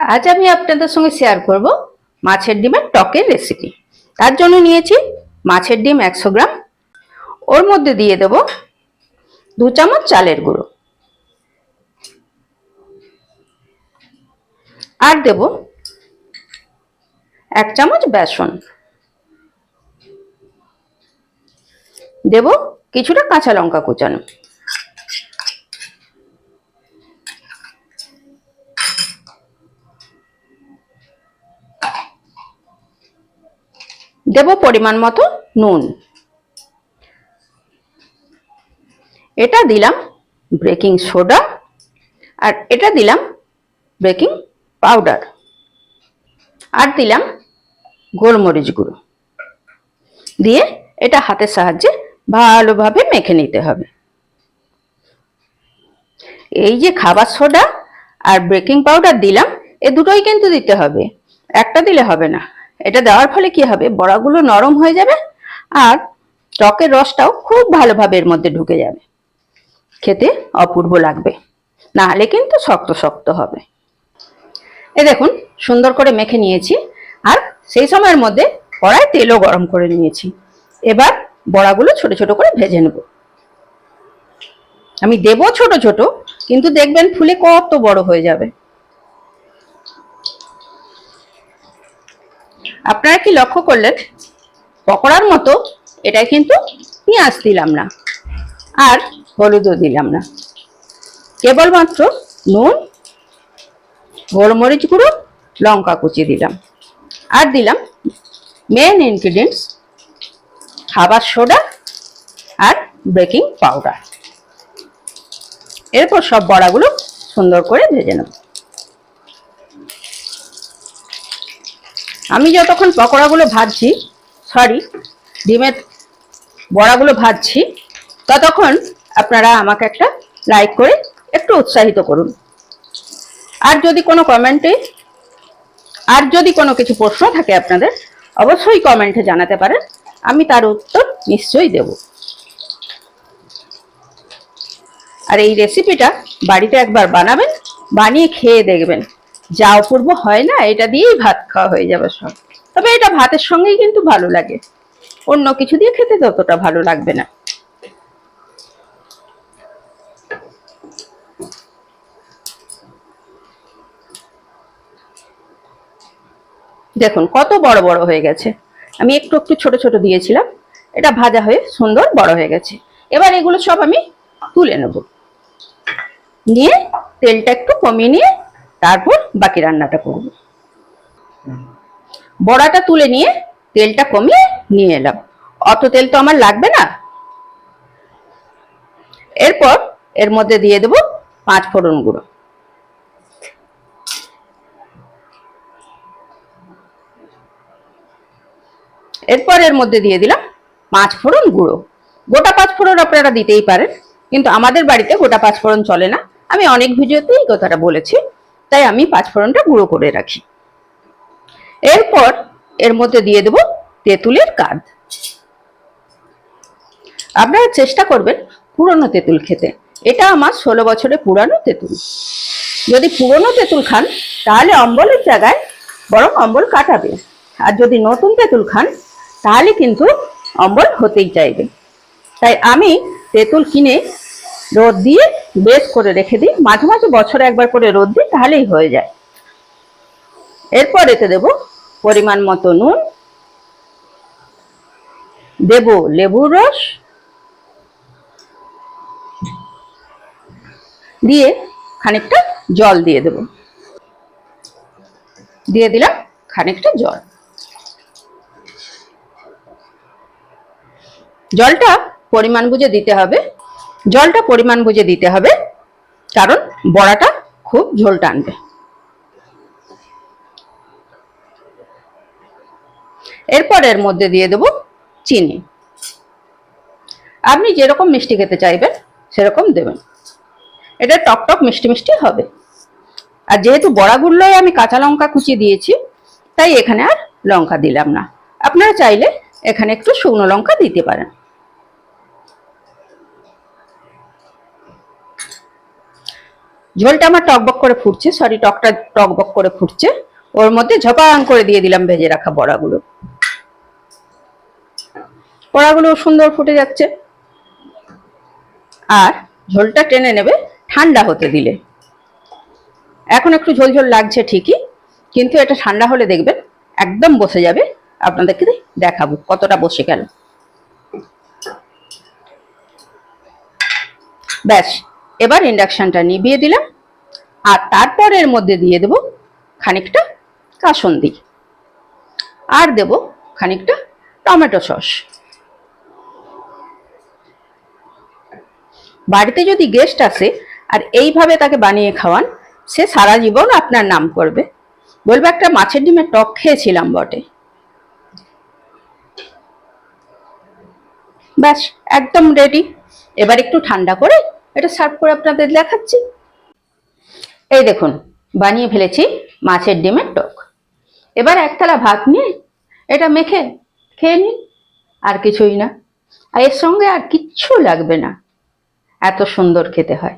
আজ আমি আপনাদের সঙ্গে শেয়ার করব মাছের ডিমের টকের রেসিপি তার জন্য নিয়েছি মাছের ডিম একশো গ্রাম। ওর মধ্যে দিয়ে দেব দু চামচ চালের গুঁড়ো। আর দেব এক চামচ বেসন। দেব কিছুটা কাঁচা লঙ্কা কুচানো। দেব পরিমাণ মতো নুন। এটা দিলাম বেকিং সোডা আর এটা দিলাম বেকিং পাউডার। আর দিলাম গোলমরিচ গুঁড়ো। দিয়ে এটা হাতের সাহায্যে ভালোভাবে মেখে নিতে হবে। এই যে খাবার সোডা আর বেকিং পাউডার দিলাম, এ দুটোই কিন্তু দিতে হবে। একটা দিলে হবে না। এটা দেওয়ার ফলে কি হবে? বড়াগুলো নরম হয়ে যাবে আর টকের রসটাও খুব ভালোভাবে এর মধ্যে ঢুকে যাবে। খেতে অপূর্ব লাগবে। না হলে কিন্তু শক্ত শক্ত হবে। এ দেখুন, সুন্দর করে মেখে নিয়েছি আর সেই সময়ের মধ্যে কড়ায় তেলও গরম করে নিয়েছি। এবার বড়াগুলো ছোট ছোট করে ভেজে নেব। আমি দেব ছোট ছোট, কিন্তু দেখবেন ফুলে কত বড় হয়ে যাবে। আপনারা কি লক্ষ্য করলেন? পকোড়ার মতো এটাই কিন্তু পেঁয়াজ দিলাম না আর হলুদও দিলাম না। কেবলমাত্র নুন, গোলমরিচ গুঁড়ো, লঙ্কা কুচি দিলাম। আর দিলাম মেন ইনগ্রিডিয়েন্টস খাবার সোডা আর বেকিং পাউডার এরপর সব বড়াগুলো সুন্দর করে ভেজে নেব। আমি যতক্ষণ পকোড়াগুলো ভাজছি সরি ডিমের বড়াগুলো ভাজছি, ততক্ষণ আপনারা আমাকে একটা লাইক করে একটু উৎসাহিত করুন। আর যদি কোনো কমেন্টে আর যদি কোনো কিছু প্রশ্ন থাকে আপনাদের, অবশ্যই কমেন্টে জানাতে পারেন, আমি তার উত্তর নিশ্চয়ই দেব। আর এই রেসিপিটা বাড়িতে একবার বানাবেন, বানিয়ে খেয়ে দেখবেন। যা অপূর্ব হয় না, এটা দিয়েই ভাত খাওয়া হয়ে যাবে সব। তবে এটা ভাতের সঙ্গেই কিন্তু ভালো লাগে। অন্য কিছু দিয়ে খেতে ততটা ভালো লাগবে না। দেখুন, কত বড় বড় হয়ে গেছে। আমি একটু একটু ছোট ছোট দিয়েছিলাম। এটা ভাজা হয়ে সুন্দর বড় হয়ে গেছে। এবার এগুলো সব আমি তুলে নেব। নিয়ে তেলটা একটু কমিয়ে নিয়ে তারপর বাকি রান্নাটা করব। বড়াটা তুলে নিয়ে তেলটা কমিয়ে নিয়ে এলাম। অত তেল তো আমার লাগবে না। এরপর এর মধ্যে দিয়ে দেব পাঁচ ফোড়ন গুঁড়ো। এরপর এর মধ্যে দিয়ে দিলাম পাঁচ ফোড়ন গুঁড়ো। গোটা পাঁচ ফোড়ন আপনারা দিতেই পারেন, কিন্তু আমাদের বাড়িতে গোটা পাঁচ ফোড়ন চলে না। আমি অনেক ভিডিওতেই কথাটা বলেছি। তাই আমি পাঁচ ফোড়নটা গুঁড়ো করে রাখি। এরপর এর মধ্যে দিয়ে দেব তেঁতুলের আপনারা চেষ্টা করবেন পুরনো তেঁতুল খেতে। এটা আমার ষোলো বছরে পুরানো তেঁতুল। যদি পুরনো তেঁতুল খান, তাহলে অম্বলের জায়গায় বরং অম্বল কাটাবে। আর যদি নতুন তেঁতুল খান, তাহলে কিন্তু অম্বল হতেই চাইবে। তাই আমি তেঁতুল কিনে রোদ দিয়ে বেশ করে রেখে দিই। মাঝে মাঝে বছরে একবার করে রোদ দিই, তাহলেই হয়ে যায়। এরপর এতে দেব পরিমাণ মতো নুন, দেব লেবুর রস, দিয়ে খানিকটা জল দিয়ে দেব। দিয়ে দিলাম খানিকটা জল। জলটা পরিমাণ বুঝে দিতে হবে। জলটা পরিমাণ বুঝে দিতে হবে, কারণ বড়াটা খুব ঝোল টানবে। এরপর এর মধ্যে দিয়ে দেব চিনি। আপনি যেরকম মিষ্টি খেতে চাইবেন, সেরকম দেবেন। এটা টক টক মিষ্টি মিষ্টি হবে। আর যেহেতু বড়াগুলোয় আমি কাঁচা লঙ্কা কুচি দিয়েছি, তাই এখানে আর লঙ্কা দিলাম না। আপনারা চাইলে এখানে একটু শুকনো লঙ্কা দিতে পারেন। ঝোলটা আমার টকবক করে ফুটছে সরি টকটা টকবক করে ফুটছে। ওর মধ্যে ঝপাং করে দিয়ে দিলাম ভেজে রাখা বড়াগুলো। বড়াগুলো সুন্দর ফুটে যাচ্ছে। আর ঝোলটা টেনে নেবে ঠান্ডা হতে দিলে। এখন একটু ঝোল ঝোল লাগছে ঠিকই, কিন্তু এটা ঠান্ডা হলে দেখবেন একদম বসে যাবে। আপনাদেরকে দেখাবো কতটা বসে গেল। ব্যাস এবার ইন্ডাকশনটা নিভিয়ে দিলাম। আর তারপর এর মধ্যে দিয়ে দেব খানিকটা কাসন্দি। আর দেব খানিকটা টমেটো সস। বাড়িতে যদি গেস্ট আসে আর এইভাবে তাকে বানিয়ে খাওয়ান, সে সারা জীবন আপনার নাম করবে। বলবে, একটা মাছের ডিমের টক খেয়েছিলাম বটে। ব্যাস, একদম রেডি এবার একটু ঠান্ডা করে এটা সার্ভ করে আপনাদের দেখাচ্ছি। এই দেখুন, বানিয়ে ফেলেছি মাছের ডিমের টক। এবার একতলা ভাত নিয়ে এটা মেখে খেয়ে নিন, আর কিছুই না। আর এর সঙ্গে আর কিচ্ছু লাগবে না। এত সুন্দর খেতে হয়।